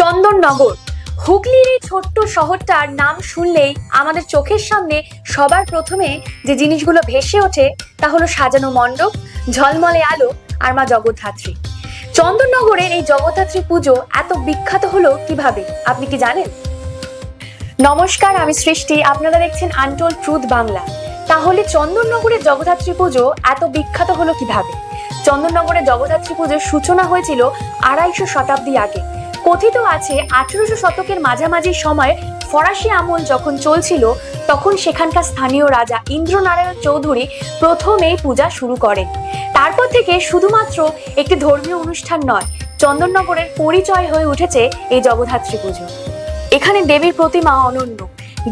চন্দননগর। হুগলির এই ছোট্ট শহরটার নাম শুনলেই আমাদের চোখের সামনে সবার প্রথমে যে জিনিসগুলো ভেসে ওঠে তা হলো সাজানো মণ্ডপ, ঝলমলে আলো আর মা জগদ্ধাত্রী। চন্দননগরের এই জগদ্ধাত্রী পুজো এত বিখ্যাত হলো কীভাবে, আপনি কি জানেন? নমস্কার, আমি সৃষ্টি, আপনারা দেখছেন আনটোল ট্রুথ বাংলা। তাহলে চন্দননগরের জগদ্ধাত্রী পুজো এত বিখ্যাত হলো কীভাবে? চন্দননগরের জগদ্ধাত্রী পুজোর সূচনা হয়েছিল আড়াইশো শতাব্দী আগে। কথিত আছে, আঠেরোশো শতকের মাঝামাঝি সময়ে ফরাসি আমল যখন চলছিল, তখন সেখানকার স্থানীয় রাজা ইন্দ্রনারায়ণ চৌধুরী প্রথম এই পূজা শুরু করেন। তারপর থেকে শুধুমাত্র একটি ধর্মীয় অনুষ্ঠান নয়, চন্দননগরের পরিচয় হয়ে উঠেছে এই জগদ্ধাত্রী পুজো। এখানে দেবীর প্রতিমা অনন্য।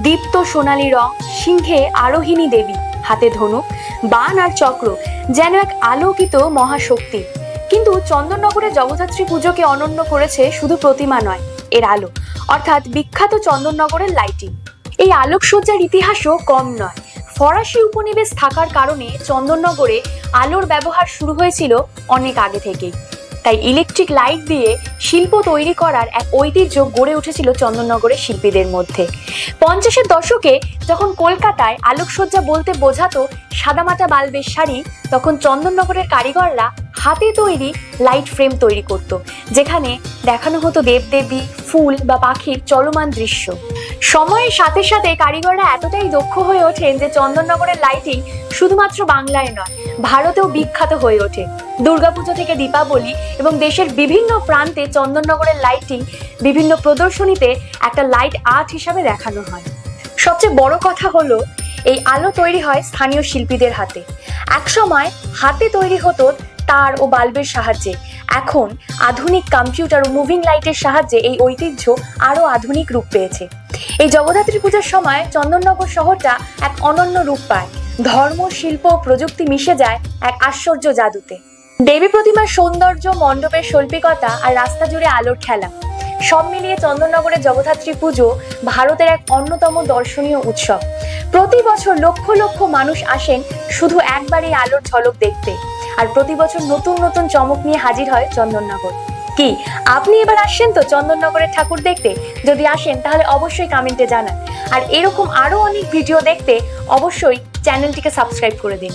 দীপ্ত সোনালী রং, সিংহে আরোহিণী দেবী, হাতে ধনুক, বান আর চক্র, যেন এক আলোকিত মহাশক্তি। কিন্তু চন্দননগরের জগদ্ধাত্রী পুজোকে অনন্য করেছে শুধু প্রতিমা নয়, এর আলো। অর্থাৎ বিখ্যাত চন্দননগরের লাইটিং এই আলোকসজ্জার ইতিহাসও কম নয়। ফরাসি উপনিবেশ থাকার কারণে চন্দননগরে আলোর ব্যবহার শুরু হয়েছিল অনেক আগে থেকেই। তাই ইলেকট্রিক লাইট দিয়ে শিল্প তৈরি করার এক ঐতিহ্য গড়ে উঠেছিল চন্দননগরের শিল্পীদের মধ্যে। পঞ্চাশের দশকে যখন কলকাতায় আলোকসজ্জা বলতে বোঝাতো সাদামাটা বাল্বের শাড়ি, তখন চন্দননগরের কারিগররা হাতে তৈরি লাইট ফ্রেম তৈরি করত, যেখানে দেখানো হতো দেবদেবী, ফুল বা পাখির চলমান দৃশ্য। সময়ের সাথে সাথে কারিগররা এতটাই দক্ষ হয়ে ওঠেন যে চন্দননগরের লাইটিং শুধুমাত্র বাংলায় নয়, ভারতেও বিখ্যাত হয়ে ওঠে। দুর্গাপুজো থেকে দীপাবলি এবং দেশের বিভিন্ন প্রান্তে চন্দননগরের লাইটিং বিভিন্ন প্রদর্শনীতে একটা লাইট আর্ট হিসাবে দেখানো হয়। সবচেয়ে বড় কথা হলো, এই আলো তৈরি হয় স্থানীয় শিল্পীদের হাতে। একসময় হাতে তৈরি হতো তার ও বাল্বের সাহায্যে। এখন আধুনিক কম্পিউটার ও মুভিং লাইটের সাহায্যে এই ঐতিহ্য আরও আধুনিক রূপ পেয়েছে। এই জগদ্ধাত্রী পূজার সময় চন্দননগর শহরটা এক অনন্য রূপ পায়। ধর্ম, শিল্প প্রযুক্তি মিশে যায় এক আশ্চর্য জাদুতে। দেবী প্রতিমার সৌন্দর্য, মণ্ডপের শৈল্পিকতা আর রাস্তা জুড়ে আলোর খেলা। সব মিলিয়ে চন্দননগরের জগদ্ধাত্রী পুজো ভারতের এক অন্যতম দর্শনীয় উৎসব। প্রতি বছর লক্ষ লক্ষ মানুষ আসেন শুধু একবার এই আলোর ঝলক দেখতে। আর প্রতি বছর নতুন নতুন চমক নিয়ে হাজির হয় চন্দননগর। কি, আপনি এবার আসছেন তো চন্দননগরের ঠাকুর দেখতে? যদি আসেন, তাহলে অবশ্যই কমেন্টে জানান। আর এরকম আরও অনেক ভিডিও দেখতে অবশ্যই চ্যানেলটিকে সাবস্ক্রাইব করে দিন।